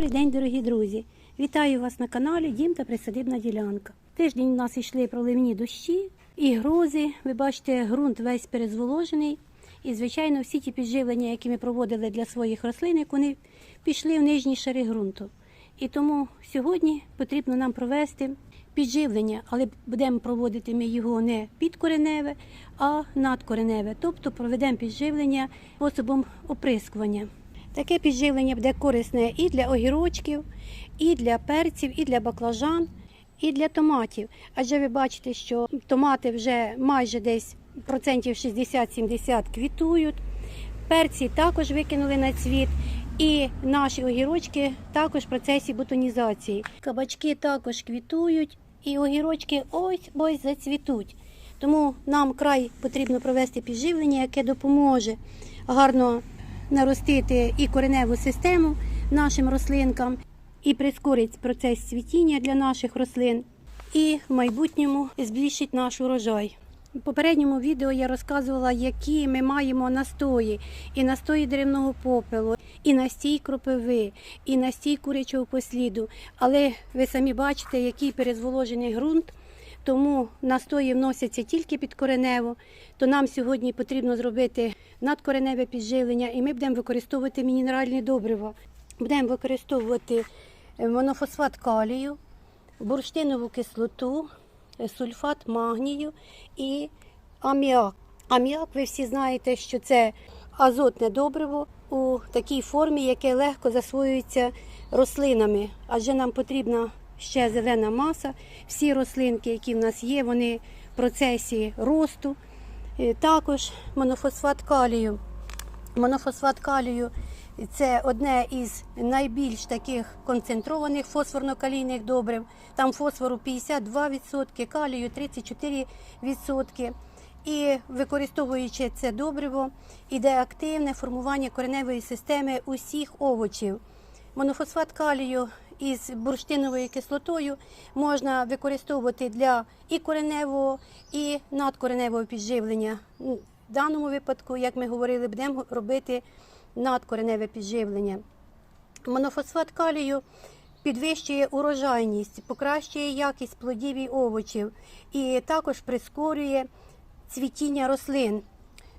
Добрий день, дорогі друзі! Вітаю вас на каналі Дім та Присадибна ділянка. Тиждень у нас йшли проливні дощі і грози. Ви бачите, ґрунт весь перезволожений. І, звичайно, всі ті підживлення, які ми проводили для своїх рослин, вони пішли в нижні шари ґрунту. І тому сьогодні потрібно нам провести підживлення, але будемо проводити ми його не підкореневе, а надкореневе. Тобто проведемо підживлення способом оприскування. Таке підживлення буде корисне і для огірочків, і для перців, і для баклажан, і для томатів. Адже ви бачите, що томати вже майже десь процентів 60-70 квітують. Перці також викинули на цвіт. І наші огірочки також в процесі бутонізації. Кабачки також квітують, і огірочки ось ось зацвітуть. Тому нам край потрібно провести підживлення, яке допоможе гарно наростити і кореневу систему нашим рослинкам, і прискорить процес цвітіння для наших рослин, і в майбутньому збільшить наш урожай. У попередньому відео я розказувала, які ми маємо настої, і настої деревного попелу, і настій кропиви, і настій курячого посліду. Але ви самі бачите, який перезволожений ґрунт, тому настої вносяться тільки під коренево. То нам сьогодні потрібно зробити надкореневе підживлення, і ми будемо використовувати мінеральні добрива. Будемо використовувати е, монофосфат калію, бурштинову кислоту, е, сульфат магнію і аміак. Аміак, ви всі знаєте, що це азотне добриво у такій формі, яке легко засвоюється рослинами, адже нам потрібна ще зелена маса. Всі рослинки, які в нас є, вони в процесі росту. Е, Також монофосфат калію. Монофосфат калію це одне із найбільш таких концентрованих фосфорно-калійних добрив. Там фосфору 52%, калію 34%. І використовуючи це добриво, іде активне формування кореневої системи усіх овочів. Монофосфат калію із бурштиновою кислотою можна використовувати для і кореневого, і надкореневого підживлення. В даному випадку, як ми говорили, будемо робити надкореневе підживлення. Монофосфат калію підвищує урожайність, покращує якість плодів і овочів і також прискорює цвітіння рослин.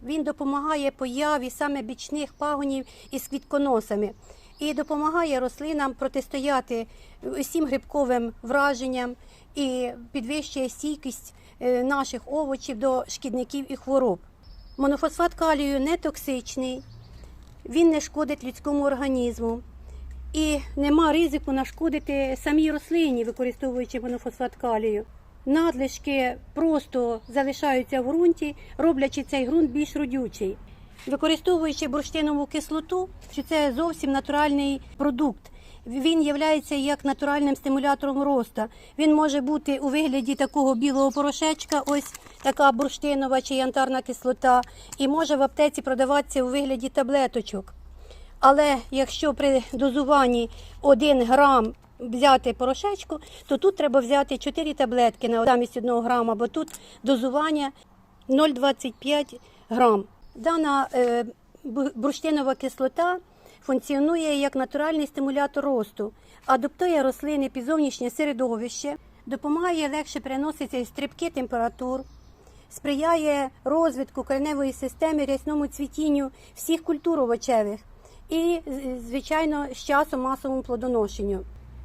Він допомагає появі саме бічних пагонів із квітконосами і допомагає рослинам протистояти усім грибковим враженням і підвищує стійкість е, наших овочів до шкідників і хвороб. Монофосфат калію не токсичний, він не шкодить людському організму і нема ризику нашкодити самій рослині, використовуючи монофосфат калію. Надлишки просто залишаються в ґрунті, роблячи цей ґрунт більш родючий. Використовуючи бурштинову кислоту, що це зовсім натуральний продукт. Він є як натуральним стимулятором росту. Він може бути у вигляді такого білого порошечка, ось така бурштинова чи янтарна кислота, і може в аптеці продаватися у вигляді таблеточок. Але якщо при дозуванні 1 грам взяти порошечку, то тут треба взяти 4 таблетки на замість 1 грама, бо тут дозування 0,25 грам. Дана е, бурштинова кислота функціонує як натуральний стимулятор росту, адаптує рослини під зовнішнє середовище, допомагає легше переносити стрибки температур, сприяє розвитку кореневої системи, рясному цвітінню всіх культур овочевих і, звичайно, з часом масовому плодоношенню.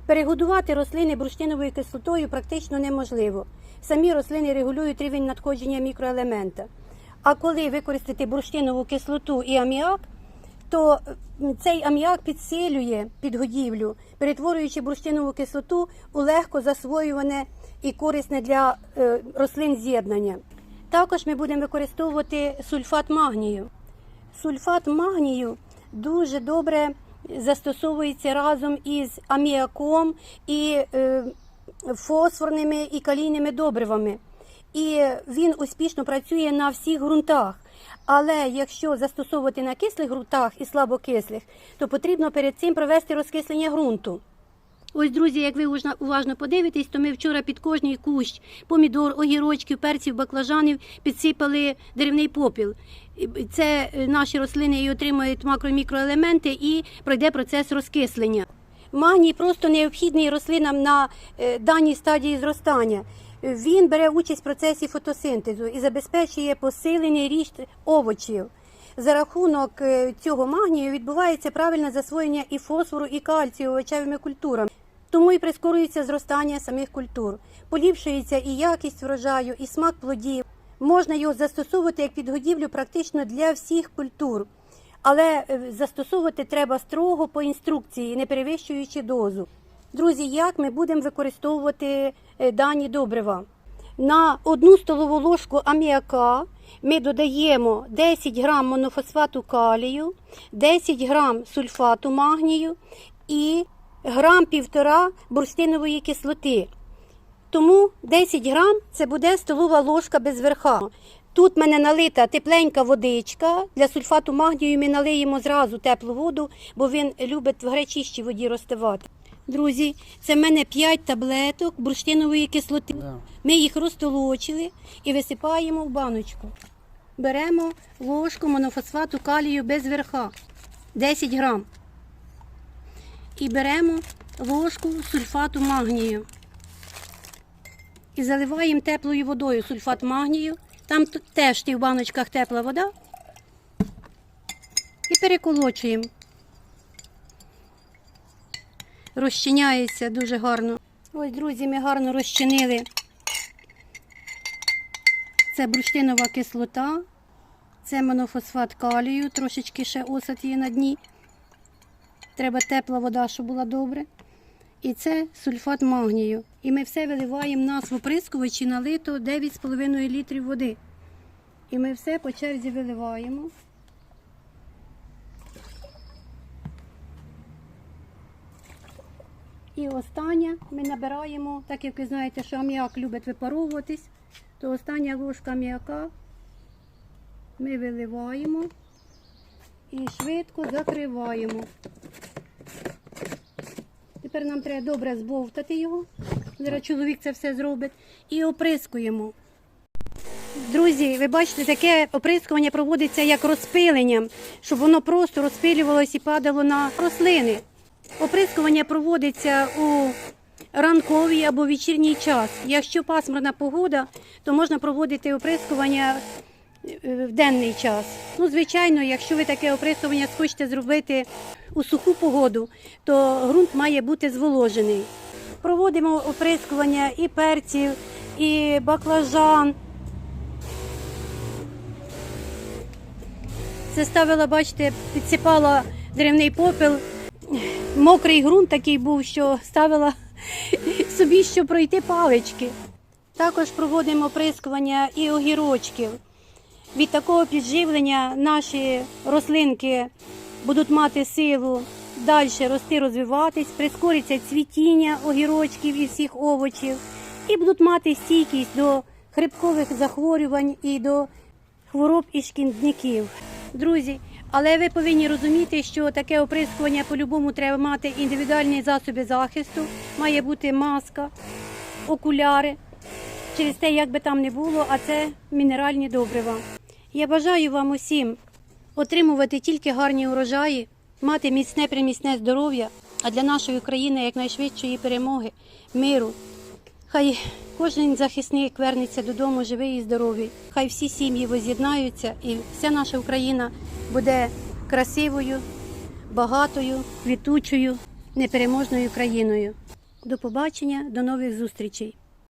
Перегодувати рослини бурштиновою кислотою практично неможливо. Самі рослини регулюють рівень надходження мікроелемента. А коли використати бурштинову кислоту і аміак, то цей аміак підсилює підгодівлю, перетворюючи бурштинову кислоту у легко засвоюване і корисне для е, рослин з'єднання. Також ми будемо використовувати сульфат магнію. Сульфат магнію дуже добре застосовується разом із аміаком і е, фосфорними і калійними добривами. І він успішно працює на всіх ґрунтах. Але якщо застосовувати на кислих ґрунтах і слабокислих, то потрібно перед цим провести розкислення ґрунту. Ось, друзі, як ви уважно- подивитесь, то ми вчора під кожний кущ помідор, огірочків, перців, баклажанів підсипали деревний попіл. Це е, наші рослини і отримують макро- і мікроелементи і пройде процес розкислення. Магній просто необхідний рослинам на е, даній стадії зростання. Він бере участь в процесі фотосинтезу і забезпечує посилений ріст овочів. За рахунок е, цього магнію відбувається правильне засвоєння і фосфору, і кальцію овочевими культурами. Тому і прискорюється зростання самих культур. Поліпшується і якість врожаю, і смак плодів. Можна його застосовувати як підгодівлю практично для всіх культур. Але е, застосовувати треба строго по інструкції, не перевищуючи дозу. Друзі, як ми будемо використовувати е, дані добрива? На одну столову ложку аміака ми додаємо 10 грам монофосфату калію, 10 грам сульфату магнію і грам півтора бурштинової кислоти. Тому 10 грам це буде столова ложка без верха. Тут в мене налита тепленька водичка. Для сульфату магнію ми налиємо зразу теплу воду, бо він любить в гарячішій воді розтивати. Друзі, це в мене 5 таблеток бурштинової кислоти. Да. Ми їх розтолочили і висипаємо в баночку. Беремо ложку монофосфату калію без верха 10 грам. І беремо ложку сульфату магнію. І заливаємо теплою водою сульфат магнію. Там теж в баночках тепла вода. І переколочуємо. Розчиняється дуже гарно. Ось, друзі, ми гарно розчинили. Це бурштинова кислота, це монофосфат калію, трошечки ще осад є на дні. Треба тепла вода, щоб була добре. І це сульфат магнію. І ми все виливаємо в оприскувачі налито 9,5 літрів води. І ми все по черзі виливаємо. І останнє ми набираємо, так як ви знаєте, що аміак любить випаровуватись, то остання ложка аміака ми виливаємо і швидко закриваємо. Тепер нам треба добре збовтати його. Зараз чоловік це все зробить. І оприскуємо. Друзі, ви бачите, таке оприскування проводиться як розпиленням, щоб воно просто розпилювалось і падало на рослини. Оприскування проводиться у ранковий або вечірній час. Якщо пасмурна погода, то можна проводити оприскування е, в денний час. Ну, звичайно, якщо ви таке оприскування хочете зробити у суху погоду, то ґрунт має бути зволожений. Проводимо оприскування і перців, і баклажан. Це ставила, бачите, підсипала деревний попел. Мокрий ґрунт такий був, що ставила собі, щоб пройти палички. Також проводимо оприскування і огірочків. Від такого підживлення наші рослинки будуть мати силу далі рости, розвиватись, прискориться цвітіння огірочків і всіх овочів, і будуть мати стійкість до хрибкових захворювань і до хвороб і шкідників. Друзі, але ви повинні розуміти, що таке оприскування по-любому треба мати індивідуальні засоби захисту, має бути маска, окуляри. Через те, як би там не було, а це мінеральні добрива. Я бажаю вам усім отримувати тільки гарні урожаї, мати міцне приміцне здоров'я, а для нашої країни якнайшвидшої перемоги, миру. Хай кожен захисник вернеться додому живий і здоровий. Хай всі сім'ї воз'єднаються і вся наша Україна буде красивою, багатою, квітучою, непереможною країною. До побачення, до нових зустрічей!